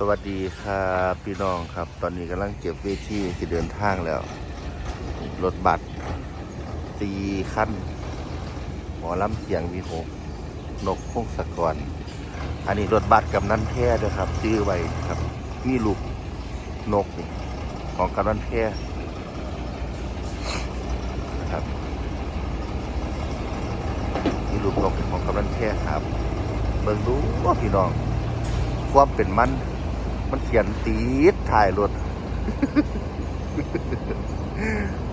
สวัสดีครับพี่น้องครับ ตอนนี้กำลังเก็บเวทีที่เดินทางแล้ว รถบัสตีขั้น หมอลำเสียงวีหกนกพงศกร อันนี้รถบัสกำนันแท้ด้วยครับชื่อไว้ครับมีลูกนกนี่ของกำนันแท้นะครับมีลูกนกของกำนันแท้ครับ เบิ่งดูว่าพี่น้องความเป็นมัน มันเขียนตีดถ่ายรถ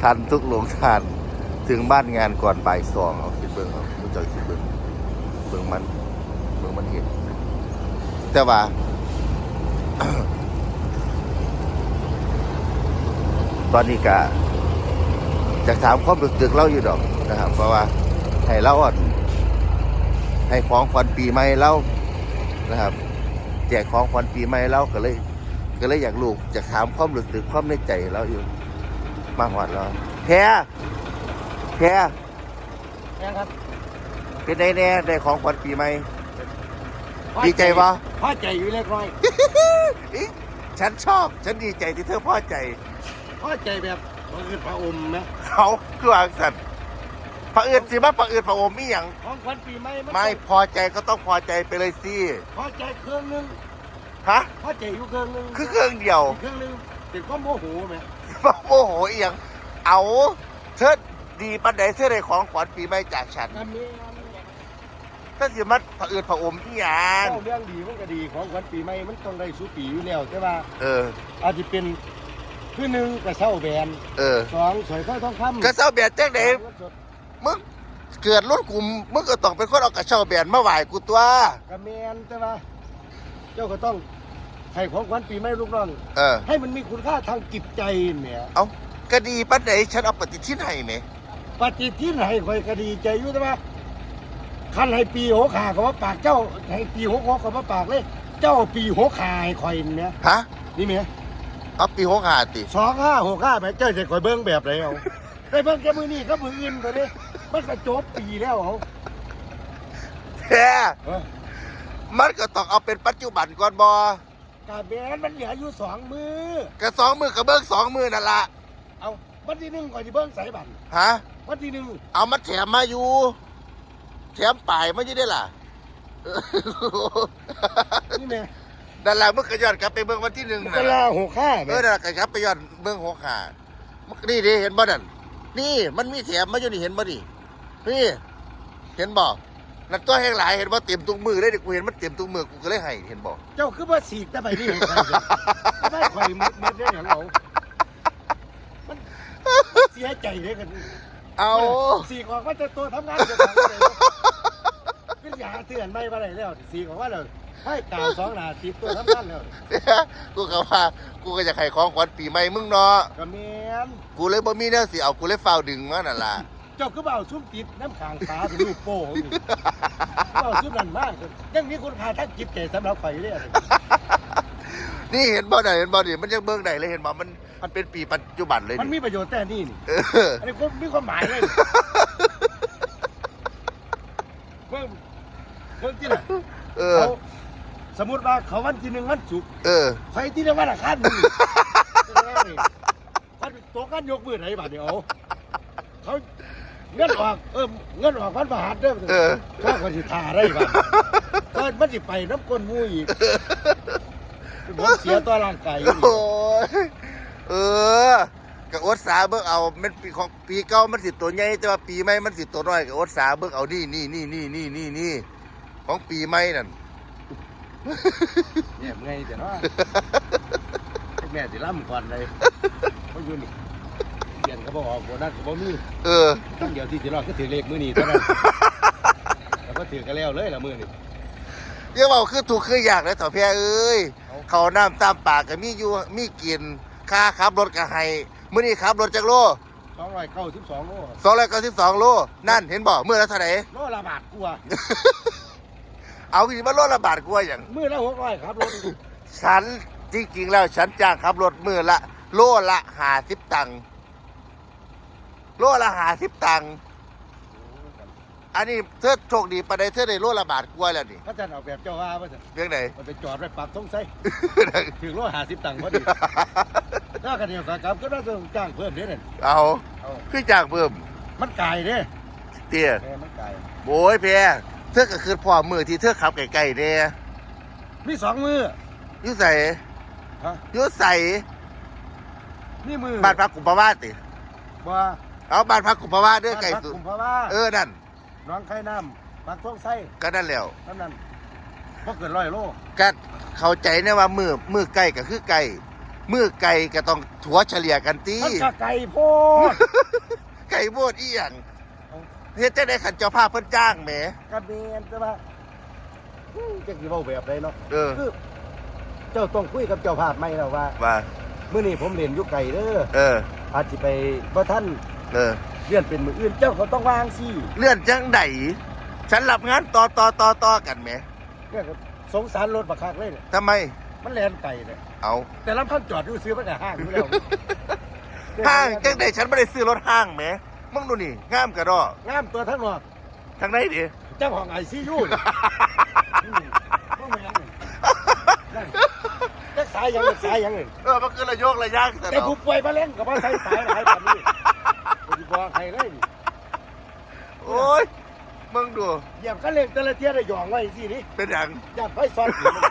ทันทุกโรงทาน ถึงบ้านงานก่อนบ่ายสองเอาคิดเบิ่งเอาผู้จ้าคิดเบิ่งเบิ่งมันเบิ่งมันเห็น แต่ว่าตอนนี้กะจะถามความรู้สึกเราอยู่ดอกนะครับ เพราะว่าให้เราอ่อนให้ของขวัญปีใหม่เรานะครับ แจกของขวัญปีใหม่เราก็เลย ก็เลยอยากลูกจะถามความรู้สึกความในใจเราอยู่ มาหอดเราแพ้แพ้ยังครับเป็นไงแน่ได้ของขวัญปีใหม่ดีใจปะพอใจอยู่เล็กน้อยอิ๊ะฉันชอบ ฉันดีใจที่เธอพอใจพอใจแบบมันคือพระอมไหมเขาคือวางสัตว์พระเอืดสิมาพระเอืดพระอมมีอย่างของขวัญปีใหม่นไม่พอใจก็ต้องพอใจไปเลยสิพอใจเครื่องหนึง ฮะพอใจอยู่เครื่องหนึงคือเครื่องเดียวเครื่องหนึงเป็นความโมโหไหมมาโมโหเอียงเอาเธอดีปันใดเธอได้ของขวัญปีใหม่จากฉันอันนี้ถ้าสิมาพระเอืดพระอมอีหยังเรื่องดีมันก็ดีของขวัญปีใหม่มันต้องได้สุปีอยู่แล้วแต่ว่าเออ อาจจะเป็นคือหนึ่งกระเช้าแบรนด์เออสองสอยข้าวทองคำกระเซ้าแบนแจ้งไหนสามเงินสดมึงเกิดรุ่นกลุ่มมึงก็ต้องเป็นคนเอากระเช้าแบนมาไหวกูตัวกระแมนแต่ว่า เจ้าก็ต้องให้ของขวัญปีใหม่ลูกน้อง เออ ให้มันมีคุณค่าทางจิตใจเนี่ยเอาก็ดีปันใดฉันเอาปฏิทินให้ไหมปฏิทินให้คอยคดีใจอยู่แต่ว่าคันให้ปีหกขาเขาว่าปากเจ้าให้ปีหกหกเขาว่าปากเลย เจ้าปีหกขาให้คอยเนี่ยฮะนี่เมียเอาปีหกห้าติสองห้าหกห้าแม่เจ้าจะคอยเบิ้งแบบไหนเอาได้เบิ้งแค่มือนี่ก็มืออื่นตัวนี้มันก็จบปีแล้วเอาแท้เออ มันก็ต้องเอาเป็นปัจจุบันก่อนบอกาแบนมันเหลืออยู่สองมือกระสองมือกระเบิ้งสองมือนั่นละเอาวันที่หนึ่งคอยที่เบิ้งใส่บันฮะ วันที่หนึ่งเอามาแถมมาอยู่ แถมป่ายมาอยู่ได้ล่ะเออนี่เมียนั่นแหละมึงก็ย้อนกลับไปเบิ่งวันที่หนึ่งเวนั่นลาล่ะหกห้าเอแม่อนั่นล่ะก็กลับไปย้อนเบิ่งหกขามึงนี่ดิเห็นบ่นั่นนี่มันมีแถมมาอยู่นี่เห็นบ่นี่นี่ เห็นบ่ นั่นตัวแห้งหลายเห็นบ่เต็มทุกมือเลยดิกูเห็นมันเต็มทุกมือกูก็เลยให้เห็นบ่เจ้าคือว่าสีกแต่ไปนี่ให้ใครเห็นไม่คอยมืดมืดได้อย่างเรามันเสียใจเลยกันเอาสีกออกว่าจะตัวทำงานจะทำอะไรขึ้นยาเตือนไม่มาไหนแล้วสีกออกว่าเลยให้กาวสองหนาติดตัวทำงานแล้วกูก็ว่ากูก็จะให้ของขวัญปีใหม่มึงเนาะกระเมียนกูเลยบ่มีแนวสิเอากูเลยเฝ้าวดึงมานั่นล่ะ เจ้าคือเบาซุ่มติดน้ำขางขาเป็นลูกโป่งนี่เบาซุ่มนั่นมากยังมีคุณค่าทั้งจิตใจสำหรับไฟเลยนี่เห็นบ่ได้เห็นบ่ดิมันยังเบิ่งได้เลยเห็นบ่มันมันเป็นปีปัจจุบันเลยมันนี่มีประโยชน์แต่นี่นี่เอออันนี้ก็มีความหมายเลยเมื่อเมื่อที่ไหนเออเขาสมมติว่าเขาวันที่หนึ่งวันศุกร์เออใครที่หนึ่งวันอังคารนี่วันตัวกันยกมือไหนบาทเดียวเขา เงินออกเออเงินออกวันประหัสเด้อเออ ข้าคนสิทาได้บาทก็มันสิไปน้ำก้นหมูอีกผมเสียตัวร่างกายอยู่โอ้ยเออก็อดสาเบิ่งเอามันปีของปีเก่ามันสิตัวใหญ่แต่ว่าปีใหม่มันสิตัวน้อยก็อดสาเบิ่งเอานี่นี่นี่นี่นี่นี่นี่ของปีใหม่นั่น เนี่ยไงแต่ว่าแม่สิล่ำก่อนเลยเขาอยู่นี่ เรียนก็บอกออกโบนัสก็บ่มีเออตั้งเดียวที่สิรอดก็ถือเลขมือนี่เท่านั้นแล้วก็ถือกันแล้วเลยละมือนี่เรียกว่าคือถูกคืออยากเลยต่อแพ้เอ้ยเอาเขาวน้ำตามปากก็มีอยู่มีกินค่าขับรถก็ให้มื้อนี้ขับรถจากโลสองร้อยเก้าสิบสองโล292โลนั่นเห็นบ่มื้อละเท่าไหร่โลละบาทกลัวาเอาสิมาโลละบาทกว่าหยังมือละหกร้อยครับรถฉันจริงๆแล้วฉันจ้างขับรถมื้อละ โลละ50ตังค์ โลละ50ตังค์อันนี้เธอโชคดีปานใดเธอได้โลละบาทกว่าแล้วนี่พระจันทร์เอาแบบเจ้าว่าว่าจะเรื่องไหน มันไปจอดไว้ปากทงไส้ถึงร้อยห้าสิบตังค์พอดีถ้ากันเดียวกันครับก็น่าจะจ้างเพิ่มเด้เนี่ยเอาเอาคือจากเพิ่ม มันไก่เด้เตี้ยแม่มันไก่โอ้ยเพียเธอก็คือพ่อมือที่เธอขับไก่ๆเนี่ยมีสองมืออยุ่ใส่ฮะอยุ่ใส่มีมือบ้านพักกุมภาวาสติบ่ เอาบ้านพักกุมภาวาสเด้อไก่บ้านพัสุกุมภาวะเออนั่นน้องไข่น้ำปากทงไส้ก็นั่นแล้วเท่านั้นพอเกิดร้อยโลก็เข้าใจนะว่ามือมือไก่ก็คือไก่มือไก่ก็ต้องถัวเฉลี่ยกันตีมันก็ไก่โพด ไก่โบดอีหยังเอา เฮ็ดจะได้ขันเจ้าภาพเพิ่นจ้างแหมกระเบนใช่ปะอืมจะกี่เว้าแบบไรเนาะเออคือเจ้าต้องคุยกับเจ้าภาพไหมเราว่าว่าเมื่อนี้ผมเรียนอยุไก่เด้อเอออาจจะไปบ่ท่าน เออเลื่อนเป็นมืออื่นเจ้าเขาต้องวางสิเลื่อนจังไดฉันรับงานต่อต่อต่อต่อกันแหมเนี่ยก็สงสารรถบักคักเลยเนี่ยทำไม มันแลนไก่เนี่ยเอาแต่ลำพันจอดอยู่ซื้อมันก็ห้างอยู่แล้วห้างจังไดฉันไม่ได้ซื้อรถห้างแหมมึงดูนี่งามกระดองามตัวทั้งหมดทางไหนดิเจ้าของไอซียูนี่อืมพวกมันยังไงนั่นจักสายยังจักสายยังไงเออมันคือระโยกระย่างแต่แต่เนาะผู้ป่วยมาเล่นกับว่าใช้สายหลายแบบนี้ผมจะบ อกใครเลยนี่โอ้ยมึงดูเหยียบก็เล่นแต่ละเที่ยได้หยองไว้สินี่เป็นหยังย่านไฟซ้อนอยู่มัน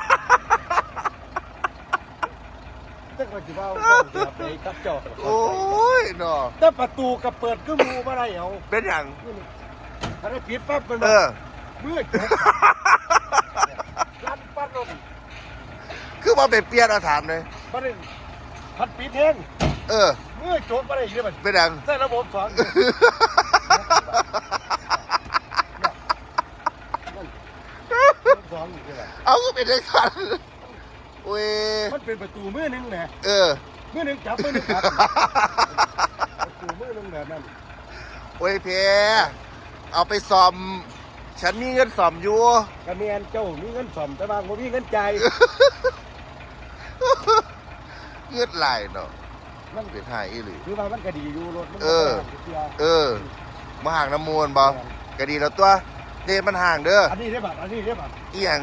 แต่ก็จะว่าว่าเหยียบไปกับเจ้าโอ้ยเนาะแต่ประตูกับเปิดก็มูมาได้เอาเป็นหยังนี่นี่ถ้าได้ปิดปั๊บมันเออ มืดลั่นปั้นลงคือว่าไปเปลี่ยนเอาถามเลยมันนี่พันปิดเท่ง เออมืดโจมมาได้ยังไงมันเป็นดัง ใส่ระบบสองสองอยู่เลยเอาก็เป็นได้สันโอ้ยมันเป็นประตูมือหนึงแหละเออมือหนึงจับมือหนึงจับประตูมือหนึงแบบนั้นโอ้ยเพเอาไปซ่อม ฉันมีเงินซ่อมอยู่ กระเมียนเจ้ามีเงินสอมแต่บางบ่มีเงินจ่าย เงินหลายเนาะ มันเป็นหายอีหรือ คือว่ามันก็ดีอยู่รถมันเออก็ดีอยู่เออมาห่างน้ำมูลบ่ก็ดีแล้วตัวเดมันห่างเด้ออันนี้ได้บัตรอันนี้ได้บัตรอีหยัง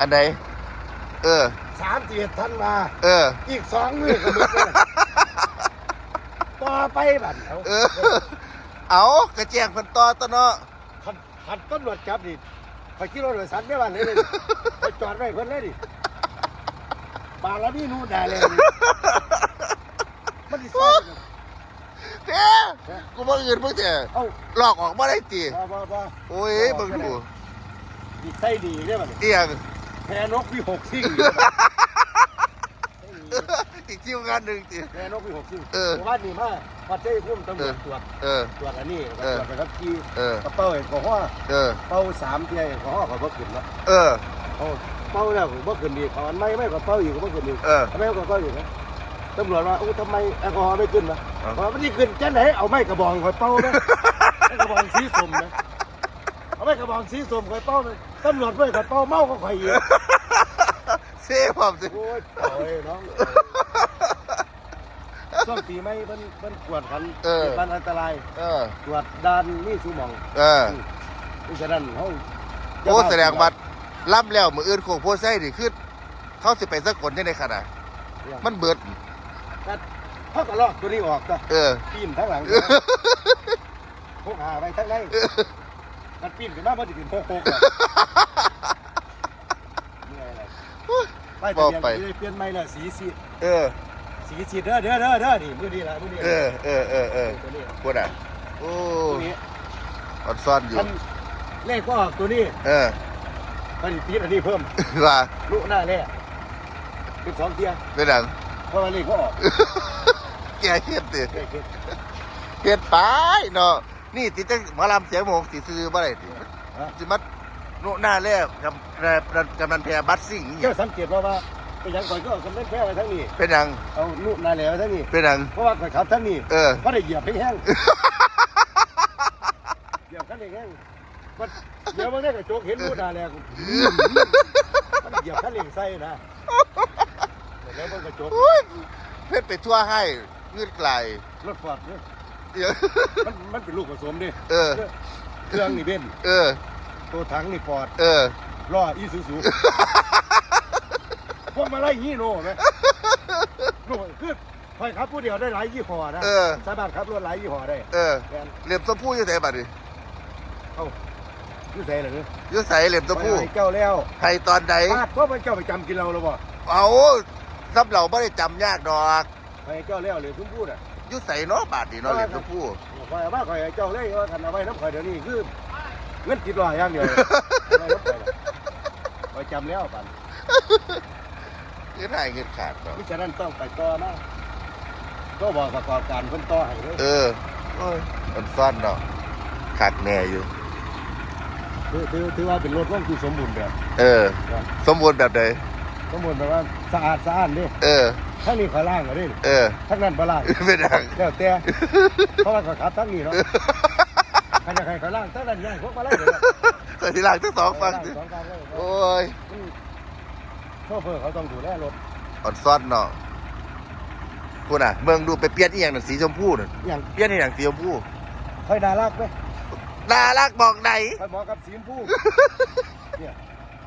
อันไหนเออ สามสี่ทันมาเออ อีกสองมือก็หมดเลยต่อไปบัตรเอาเออ เอากระแจงเพิ่นต่อตะเนาะคันคันตำรวจจับดิคอยขี่รถโดยสารไม่บันเลยเลยไปจอดไว้เพิ่นเลยดิ บาลามีนู่นได้เลยนี่มันดิซอยกันเพ่กูบ่อื่นมึงแต่เอ้าหลอกออกมาได้ติบ่บ่บ่โอ้ยเบิ่งดูดีใส่ดีเนี่ยบัดนี้เอียงแพ้นกพี่หกซิ่งอีกคิวงานหนึ่งติแพ้นกพี่หกซิ่งเออว่านี่มาวัดเจ้พุ่มตำรวจตรวจเออตรวจอันนี้เออตรวจไปครับขี่เออกระเป๋าแอลกอฮอล์เออเป้าสามเที่ยแอลกอฮอล์เขาบ่ขึ้นแล้วเออ เอาเป้าแล้วผมบ่ขึ้นดีเขาอันไม่ไม่กระเป๋าอีกก็บ่ขึ้นดีเออทำไมเอากระเป๋าอยู่นะตำรวจว่าโอ้ทำไมแอลกอฮอล์ไม่ขึ้นนะเอ้าเพราะมันที่ขึ้นจะไหนเอาไม้กระบองคอยเป้านะไม้กระบองสีส้มนะเอาไม้กระบองสีส้มคอยเป้านะตำรวจไม่กระเป๋าเมาก็คอยอยู่เซ่พร้อมสิโอ้ยโอ้ยน้องช่วงปีไม่เพิ่นเพิ่นกวดขันเป็นปันอันตรายเออ ตรวจด่านนี่สูหมองเออนี่ฉะนั้นเขาโอ้แสดงว่า ล่ำแล้วมืออื่นโคงโพไส้นี่คือเขาสิไปสักคนได้ในขนาดมันเบิดเขาก็ลอกตัวนี้ออกก็เออ ปีนทั้งหลังพกหาไปทั้งในมันปีนขึ้นมามันจะเป็นโคกโคกเลยนี่อะไรไปทะเบียนบอกไปไปเปลี่ยนใหม่ละสีสีเออ สีสีเด้อเด้อเด้อเด้อนี่มือดีละมือดีเออเออเออเออตัวนี้พูดอะโอ้ตัวนี้อดซ่อนอยู่คันเลขก็ออกตัวนี้ เออ มันตีอันนี้เพิ่มว่าลุหน้าแรกเป็นสองเทียเป็นหนังเพราะว่าเลขก็ออกแกเฮ็ดติเลขเฮ็ดเฮ็ดไปเนาะนี่ติดจังหมอลำเสียงโมงสิซื้อบ่ได้ติฮะสิมาโนหน้าแรกกับแรบกำนันแพรบัตรซิ่งอีหยัเจ้างสังเกตว่าว่าเป็นหยังก่อนก็เอากำเนิดแค่ไว้ทั้งนี้ เป็นหยังเอาลุหน้าแรกไว้ทั้งนี้ เป็นหยังเพราะว่าข่อยขับทั้งนี้เออเพราะได้เหยียบให้แห้งเหยียบคันเร่งแห้ง มันเดี๋ยวมันได้กระจกเห็นลุหน้าแรกมันเหยียบคันเร่งใส่นะแล้วมันกระจกโอ้ยเพิ่นไปทั่วให้เงืดไกลรถฟอร์ดเนี่ยเดี๋ยวมันมันเป็นลูกผสมดิเออ เครื่องนี่เบนซ์เออ ตัวถังนี่ฟอร์ดเออล้ออีซูซูพวกมาไล่ฮีโน่ไหมลูกคือคอยขับผู้เดียวได้หลายยี่ห้อนะเออสามารถขับรถหลายยี่ห้อได้เออแม่นเหลี่ยมตะพูอยู่ไหนบัดนี้เข้าอ ยู่ใส่เหรออยู่ใส่เหลี่ยมตะพูไปเจ้าแล้วให้ตอนใดพาดก็ไปเจ้าไปจำกินเราแล้วบ่เอาซับเราไม่ได้จำยากดอกไปเจ้าแล้วหรือทุ่มพูดอะอยู่ใส่เนาะบาทนี่เนาะเหลี่ยมตะพูคอยเอามาคอยให้เจ้าเลยว่าคันเอาไว้น้ำข่อยเดี๋ยวนี้คือเงินติดลอยอย่างเดียวเลยเอาไว้น้ำข่อยน่ะคอยจำแล้วปันเงินหายเงินขาดเนาะมิฉะนั้นต้องไปต่อนะก็บอกประกอบการเพิ่นต่อให้เลย เออโอ้ยมันซ่อนเนาะขาดแน่อยู่ ถือถือถือว่าเป็นรถร่องที่สมบูรณ์แบบเออสมบูรณ์แบบใดสมบูรณ์แบบว่าสะอาดสะอาดเด้เออ ทั้งนี้ขอยล่างก็ได้เออ ทั้งนั้นบ่ล่าง เป็นหยังแล้วแต่ เพราะว่าขอยขับทั้งนี้เนาะใครจะใครขอยล่างทั้งนั้นยังพวกมาไล่เดี๋ยวนี้แต่ทีหลังทั้งสองฟังล่าสิสองการเลยโอ้ยโชเฟอร์เขาต้องดูแลรถอ่อนซ่อนเนาะคุณอะเมืองดูไปเปลี่ยนอีหยังนั่นสีชมพูนั่นอย่างเปลี่ยนอีหยังสีชมพูค่อยน่ารักไหม น่ารักบอกไหนค่อยเหมาะกับสีชมพูเนี่ย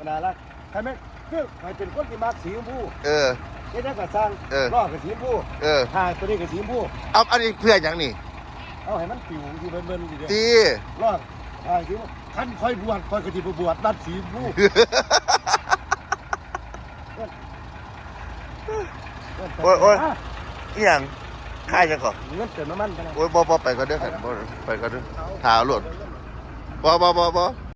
น่ารักใครไหมคือใครเป็นคนที่มักสีชมพูเออนี่ได้กับสร้างเออล้อกับสีชมพูเออทางตัวนี้กับสีชมพูเอาอันนี้เพื่อนหยังนี่เอาให้มันปิวอยู่เบิ่นๆอยู่เดียวตีล้อทางสีชมพูคันค่อยบวชค่อยกระติบบวชนัดสีชมพูโอ้ยโอ้ยอีหยังค่ายจังก่อนเงินเติมน้ำมันไปนะ โอ้ยบ่บ่ไปก็เด้อกันบ่ไปก็เด้อถาหลด บ่บ่บ่บ่